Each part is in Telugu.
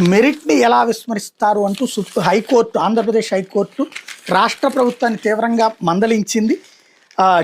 మెరిట్ని ఎలా విస్మరిస్తారు అంటూ సుప్రీం హైకోర్టు ఆంధ్రప్రదేశ్ హైకోర్టు రాష్ట్ర ప్రభుత్వాన్ని తీవ్రంగా మందలించింది.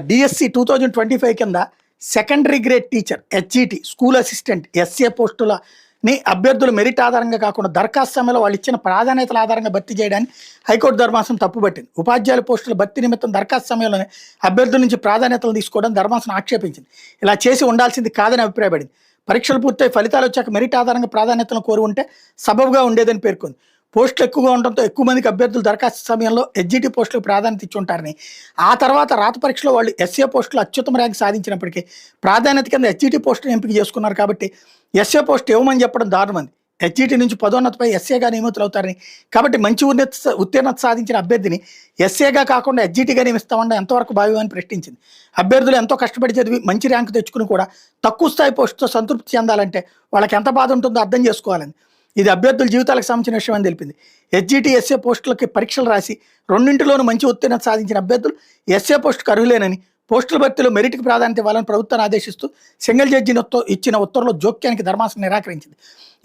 DSC two thousand twenty five కింద secondary grade teacher HET school assistant SA పోస్టులని అభ్యర్థులు మెరిట్ ఆధారంగా కాకుండా దరఖాస్తు సమయంలో వాళ్ళు ఇచ్చిన ప్రాధాన్యతల ఆధారంగా భర్తీ చేయడానికి హైకోర్టు ధర్మాసనం తప్పుపట్టింది. ఉపాధ్యాయుల పోస్టుల భర్తీ నిమిత్తం దరఖాస్తు సమయంలోనే అభ్యర్థుల నుంచి ప్రాధాన్యతలు తీసుకోవడం ధర్మాసనం ఆక్షేపించింది. ఇలా చేసి ఉండాల్సింది కాదని అభిప్రాయపడింది. పరీక్షలు పూర్తయి ఫలితాలు వచ్చాక మెరిట్ ఆధారంగా ప్రాధాన్యతను కోరి ఉంటే సబబుగా ఉండేదని పేర్కొంది. పోస్టులు ఎక్కువగా ఉండడంతో ఎక్కువ మందికి అభ్యర్థులు దరఖాస్తు సమయంలో ఎస్జిటి పోస్టులకు ప్రాధాన్యత ఇచ్చి ఉంటారని ఆ తర్వాత రాత పరీక్షలో వాళ్ళు ఎస్ఏ పోస్టులు అత్యుత్తమ ర్యాంక్ సాధించినప్పటికీ ప్రాధాన్యత కింద ఎస్జిటి పోస్టును ఎంపిక చేసుకున్నారు కాబట్టి ఎస్ఏ పోస్ట్ ఇవ్వమని చెప్పడం దారుణమంది హెచ్ఈటీ నుంచి పదోన్నతపై ఎస్ఏగా నియమితులవుతారని కాబట్టి మంచి ఉన్నత ఉత్తీర్ణత సాధించిన అభ్యర్థిని ఎస్ఏగా కాకుండా హెచ్జిటిగా నియమిస్తామన్న ఎంతవరకు భావ్యమని ప్రశ్నించింది. అభ్యర్థులు ఎంతో కష్టపడి చదివి మంచి ర్యాంకు తెచ్చుకుని కూడా తక్కువ స్థాయి పోస్టుతో సంతృప్తి చెందాలంటే వాళ్ళకి ఎంత బాధ ఉంటుందో అర్థం చేసుకోవాలని. ఇది అభ్యర్థుల జీవితాలకు సంబంధించిన విషయం అని తెలిపింది. హెచ్జిటి ఎస్ఏ పోస్టులకి పరీక్షలు రాసి రెండింటిలోనూ మంచి ఉత్తీర్ణత సాధించిన అభ్యర్థులు ఎస్ఏ పోస్టుకు అర్హులేనని పోస్టుల భర్తీలో మెరిట్కి ప్రాధాన్యత ఇవ్వాలని ప్రభుత్వాన్ని ఆదేశిస్తూ సింగిల్ జడ్జిని ఇచ్చిన ఉత్తర్వులో జోక్యానికి ధర్మాసనం నిరాకరించింది.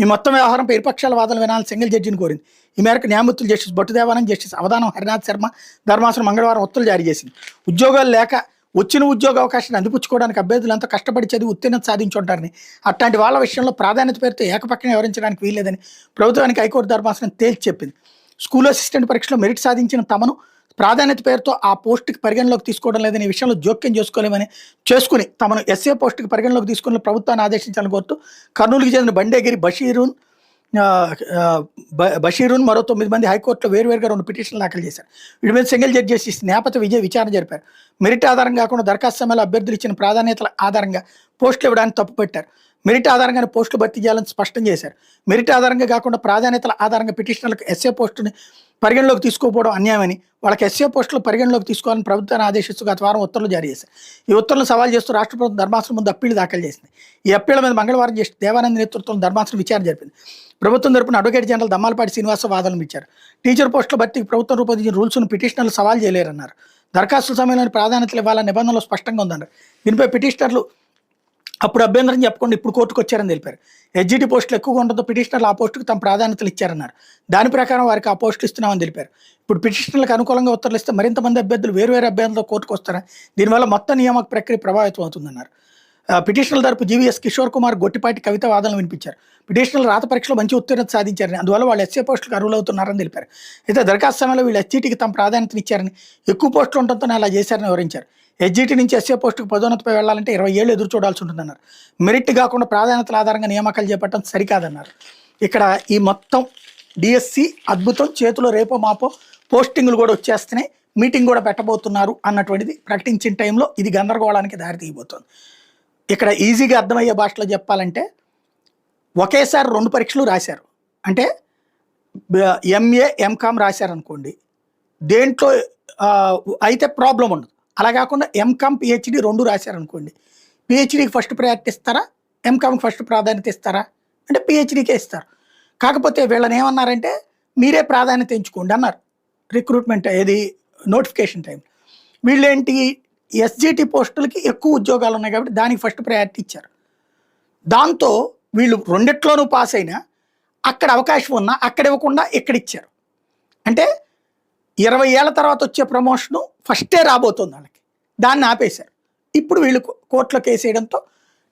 ఈ మొత్తం వ్యవహారంపై ఇరుపక్షాల వాదనలు వినాలని సింగిల్ జడ్జిని కోరింది. ఈ మేరకు న్యాయమూర్తులు జస్టిస్ బొట్టుదేవానంద్ జస్టిస్ అవధానం హరినాథ్ శర్మ ధర్మాసనం మంగళవారం ఉత్తర్వులు జారీ చేసింది. ఉద్యోగాలు లేక వచ్చిన ఉద్యోగ అవకాశాన్ని అందిపుచ్చుకోవడానికి అభ్యర్థులు ఎంతో కష్టపడి చదివి ఉత్తీర్ణత సాధించుంటారని అట్లాంటి వాళ్ళ విషయంలో ప్రాధాన్యత పేరుతో ఏకపక్షంగా వివరించడానికి వీల్లేదని ప్రభుత్వానికి హైకోర్టు ధర్మాసనం తేల్చి చెప్పింది. స్కూల్ అసిస్టెంట్ పరీక్షలో మెరిట్ సాధించిన తమను ప్రాధాన్యత పేరుతో ఆ పోస్టుకి పరిగణలోకి తీసుకోవడం లేదని ఈ విషయంలో జోక్యం చేసుకోలేమని చేసుకుని తమను ఎస్ఏ పోస్టుకి పరిగణలోకి తీసుకుని ప్రభుత్వాన్ని ఆదేశించాలని కోరుతూ కర్నూలుకి చెందిన బండేగిరి బషీరున్ బ- బషీరున్ మరో తొమ్మిది మంది హైకోర్టులో వేరువేరుగా రెండు పిటిషన్లు దాఖలు చేశారు. వీటి మీద సింగిల్ జడ్జి జస్టిస్ నేపథ్య విజయ్ విచారణ జరిపారు. మెరిట్ ఆధారంగా కాకుండా దరఖాస్తు సమయంలో అభ్యర్థులు ఇచ్చిన ప్రాధాన్యతల ఆధారంగా పోస్టులు ఇవ్వడానికి తప్పు పెట్టారు. మెరిట్ ఆధారంగానే పోస్టులు భర్తీ చేయాలని స్పష్టం చేశారు. మెరిట్ ఆధారంగా కాకుండా ప్రాధాన్యతల ఆధారంగా పిటిషనర్లకు ఎస్ఏ పోస్టుని పరిగణలోకి తీసుకోకపోవడం అన్యాయమని వాళ్ళకి ఎస్ఏ పోస్టులు పరిగణలోకి తీసుకోవాలని ప్రభుత్వాన్ని ఆదేశిస్తూ గత వారం ఉత్తర్వులు జారీ చేశారు ఈ ఉత్తర్వులను సవాల్ చేస్తూ రాష్ట్ర ప్రభుత్వం ధర్మాసనం ముందు అప్పీలు దాఖలు చేసింది. ఈ అప్పీల మీద మంగళవారం చేసి దేవానంద నేతృత్వం ధర్మాసనం విచారణ జరిపింది. ప్రభుత్వం తరపున అడ్వకేట్ జనరల్ దమ్మాలపాటి శ్రీనివాస వాదనలు ఇచ్చారు టీచర్ పోస్టుల భర్తీకి ప్రభుత్వం రూపొందించిన రూల్స్ను పిటిషనర్లు సవాల్ చేయలేరన్నారు. దరఖాస్తు సమయంలో ప్రాధాన్యతలు ఇవ్వాలన్న నిబంధనలు స్పష్టంగా ఉందన్నారు. దీనిపై పిటిషనర్లు అప్పుడు అభ్యంతరం చెప్పకుండా ఇప్పుడు కోర్టుకు వచ్చారని తెలిపారు. హెచ్జిటి పోస్టులు ఎక్కువగా ఉండడంతో పిటిషనర్లు ఆ పోస్టుకు తమ ప్రాధాన్యతలు ఇచ్చారన్నారు. దాని ప్రకారం వారికి ఆ పోస్టులు ఇస్తున్నామని తెలిపారు. ఇప్పుడు పిటిషనర్లకు అనుకూలంగా ఉత్తర్వులు ఇస్తే మరింత మంది అభ్యర్థులు వేరువేరు అభ్యర్థులతో కోర్టుకు వస్తారని దీనివల్ల మొత్తం నియామక ప్రక్రియ ప్రభావితం అవుతుందన్నారు. పిటిషనల్ తరపు జీవీఎస్ కిషోర్ కుమార్ గొట్టిపాటి కవిత వాదనలు వినిపించారు. పిటిషనల్ రాత పరీక్షలో మంచి ఉత్తీర్ణత సాధించారని అందువల్ల వాళ్ళు ఎస్ఏ పోస్టులకు అర్హులవుతున్నారని తెలిపారు. అయితే దరఖాస్తు సమయంలో వీళ్ళు హెచ్జిటికి తమ ప్రాధాన్యతనిచ్చారని ఎక్కువ పోస్టులు ఉండటంతో అలా చేశారని వివరించారు. ఎస్జీటీ నుంచి ఎస్ఏ పోస్టుకు పదోన్నతపై వెళ్ళాలంటే ఇరవై ఏళ్ళు ఎదురు చూడాల్సి ఉంటుందన్నారు. మెరిట్ కాకుండా ప్రాధాన్యతల ఆధారంగా నియామకాలు చేపట్టడం సరికాదన్నారు. ఇక్కడ ఈ మొత్తం డిఎస్సి అద్భుతం చేతిలో రేపో మాపో పోస్టింగ్లు కూడా వచ్చేస్తున్నాయి. మీటింగ్ కూడా పెట్టబోతున్నారు అన్నటువంటిది ప్రకటించిన టైంలో ఇది గందరగోళానికి దారి తీయబోతోంది. ఇక్కడ ఈజీగా అర్థమయ్యే భాషలో చెప్పాలంటే ఒకేసారి రెండు పరీక్షలు రాశారు. అంటే ఎంఏ ఎంకామ్ రాశారనుకోండి దేంట్లో అయితే ప్రాబ్లం ఉండదు. అలా కాకుండా ఎంకామ్ పిహెచ్డి రెండు రాశారనుకోండి పిహెచ్డికి ఫస్ట్ ప్రయారిటీ ఇస్తారా? ఎంకామ్కి ఫస్ట్ ప్రాధాన్యత ఇస్తారా? అంటే పిహెచ్డికే ఇస్తారు. కాకపోతే వీళ్ళని ఏమన్నారంటే మీరే ప్రాధాన్యత ఎంచుకోండి అన్నారు. రిక్రూట్మెంట్ ఏది? నోటిఫికేషన్ టైం వీళ్ళేంటి? ఎస్జిటి పోస్టులకి ఎక్కువ ఉద్యోగాలు ఉన్నాయి కాబట్టి దానికి ఫస్ట్ ప్రయారిటీ ఇచ్చారు. దాంతో వీళ్ళు రెండిట్లోనూ పాస్ అయినా అక్కడ అవకాశం ఉన్నా అక్కడ ఇవ్వకుండా ఇక్కడ ఇచ్చారు. అంటే ఇరవై ఏళ్ళ తర్వాత వచ్చే ప్రమోషను ఫస్టే రాబోతుంది వాళ్ళకి. దాన్ని ఆపేశారు. ఇప్పుడు వీళ్ళు కోర్టులో కేసు వేయడంతో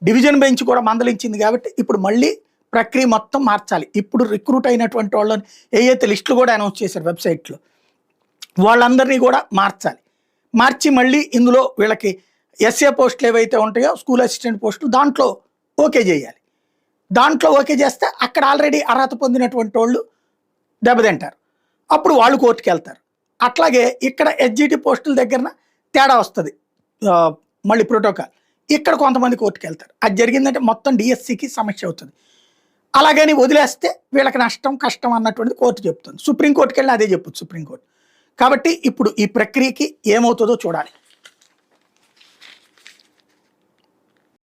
డివిజన్ బెంచ్ కూడా మందలించింది కాబట్టి ఇప్పుడు మళ్ళీ ప్రక్రియ మొత్తం మార్చాలి. ఇప్పుడు రిక్రూట్ అయినటువంటి వాళ్ళని ఏవైతే లిస్టులు కూడా అనౌన్స్ చేశారు వెబ్సైట్లో వాళ్ళందరినీ కూడా మార్చాలి. మార్చి మళ్ళీ ఇందులో వీళ్ళకి ఎస్ఏ పోస్టులు ఏవైతే ఉంటాయో స్కూల్ అసిస్టెంట్ పోస్టులు దాంట్లో ఓకే చేయాలి. దాంట్లో ఓకే చేస్తే అక్కడ ఆల్రెడీ అర్హత పొందినటువంటి వాళ్ళు దెబ్బతింటారు. అప్పుడు వాళ్ళు కోర్టుకి వెళ్తారు. అట్లాగే ఇక్కడ ఎస్జిటి పోస్టుల దగ్గర తేడా వస్తుంది. మళ్ళీ ప్రోటోకాల్. ఇక్కడ కొంతమంది కోర్టుకి వెళ్తారు. అది జరిగిందంటే మొత్తం డిఎస్సికి సమస్య అవుతుంది. అలాగని వదిలేస్తే వీళ్ళకి నష్టం కష్టం అన్నటువంటిది కోర్టు చెప్తుంది. సుప్రీంకోర్టుకి వెళ్ళి అదే చెప్పొచ్చు సుప్రీంకోర్టు. కాబట్టి ఇప్పుడు ఈ ప్రక్రియకి ఏమవుతుందో చూడాలి.